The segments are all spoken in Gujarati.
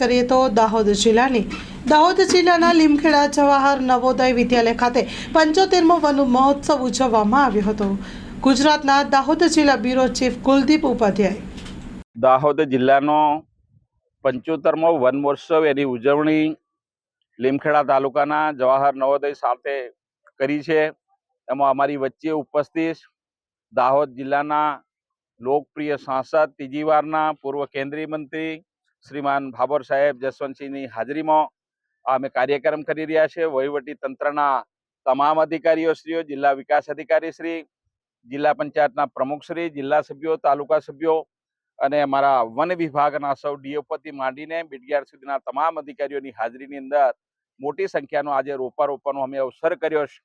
કરીએ તો દાહોદ જિલ્લાની. દાહોદ જિલ્લાના લીમખેડા, જવાહર નવોદય વિદ્યાલય ખાતે પંચોતેરમો વન મહોત્સવ ઉજવવામાં આવ્યો હતો. ગુજરાતના દાહોદ જિલ્લા બ્યુરો ચીફ કુલદીપ ઉપાધ્યાય. દાહોદ જિલ્લાનો પંચોતેરમો વન મહોત્સવ એની ઉજવણી લીમખેડા તાલુકાના જવાહર નવોદય સાથે કરી છે. એમાં અમારી વચ્ચે ઉપસ્થિત દાહોદ જિલ્લાના લોકપ્રિય સાંસદ, ત્રીજી વારના પૂર્વ કેન્દ્રીય મંત્રી શ્રીમાન ભાભોર સાહેબ જસવંતસિંહની હાજરીમાં અમે કાર્યક્રમ કરી રહ્યા છે વહીવટી તંત્રના તમામ અધિકારીઓશ્રીઓ જિલ્લા વિકાસ અધિકારી શ્રી, જિલ્લા પંચાયતના પ્રમુખશ્રી જિલ્લા સભ્યો, તાલુકા સભ્યો અને અમારા વન વિભાગના સૌ ડીઓપતિ માંડીને બીડીઆર સુધીના તમામ અધિકારીઓની હાજરીની અંદર મોટી સંખ્યાનો આજે રોપા રોપવાનો અમે અવસર કર્યો છે.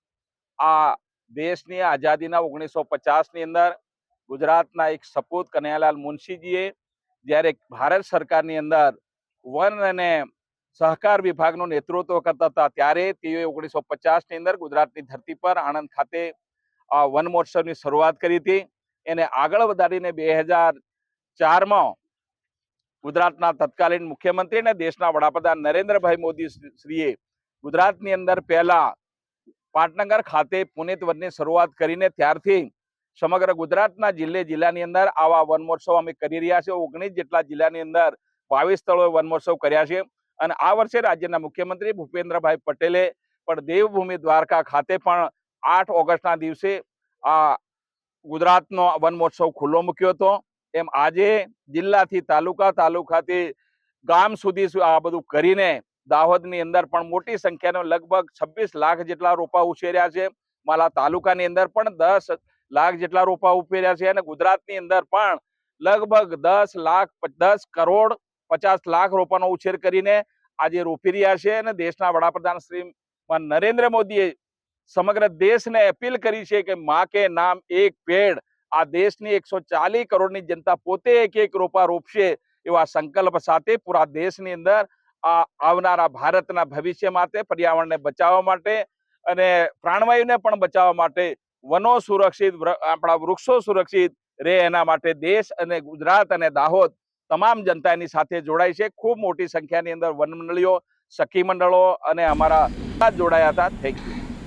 આ દેશની આઝાદીના ઓગણીસો પચાસની અંદર ગુજરાતના એક સપૂત કનૈયાલાલ મુનશીજીએ જ્યારે ભારત સરકારની અંદર વન અને સહકાર વિભાગનું નેતૃત્વ કરતા હતા, ત્યારે તેઓએ ઓગણીસો પચાસની અંદર ગુજરાતની ધરતી પર આણંદ ખાતે આ વન મહોત્સવની શરૂઆત કરી હતી. એને આગળ વધારીને બે હજાર ચારમાં ગુજરાતના તત્કાલીન મુખ્યમંત્રી અને દેશના વડાપ્રધાન નરેન્દ્રભાઈ મોદી શ્રીએ ગુજરાતની અંદર પહેલા પાટનગર ખાતે પુનિત વનની શરૂઆત કરીને ત્યારથી સમગ્ર ગુજરાતના જિલ્લે જિલ્લાની અંદર આવા વન મહોત્સવ અમે કરી રહ્યા છીએ. ઓગણીસ જેટલા જિલ્લાની અંદર બાવીસ સ્થળોએ વન મહોત્સવ કર્યા છે. અને આ વર્ષે રાજ્યના મુખ્યમંત્રી ભૂપેન્દ્રભાઈ પટેલે પણ દેવભૂમિ દ્વારકા ખાતે પણ આઠ ઓગસ્ટના દિવસે આ ગુજરાતનો વન મહોત્સવ ખુલ્લો મૂક્યો હતો. એમ આજે જિલ્લાથી તાલુકા તાલુકાથી ગામ સુધી આ બધું કરીને દાહોદની અંદર પણ મોટી સંખ્યાનો લગભગ છવ્વીસ લાખ જેટલા રોપા ઉછેર્યા છે. માલા તાલુકાની અંદર પણ દસ લાખ જેટલા રોપા ઉપેર્યા છે અને ગુજરાતની અંદર પણ લગભગ દસ લાખ દસ કરોડ પચાસ લાખ રોપાનો ઉછેર કરીને આજે રોપી રહ્યા છે અને દેશના વડાપ્રધાન શ્રી નરેન્દ્ર મોદીએ સમગ્ર દેશને અપીલ કરી છે કે મા કે નામ એક પેડ. આ દેશની એકસો ચાલીસ કરોડની જનતા પોતે એક એક રોપા રોપશે એવા સંકલ્પ સાથે પૂરા દેશની અંદર આ આવનારા ભારતના ભવિષ્ય માટે, પર્યાવરણને બચાવવા માટે અને પ્રાણવાયુને પણ બચાવવા માટે વનો સુરક્ષિત આપણા વૃક્ષો સુરક્ષિત રહે એના માટે દેશ અને ગુજરાત અને દાહોદ તમામ જનતા એની સાથે જોડાય છે. ખૂબ મોટી સંખ્યાની અંદર વન મંડળીઓ સખી મંડળો અને અમારા જોડાયા હતા. Thank you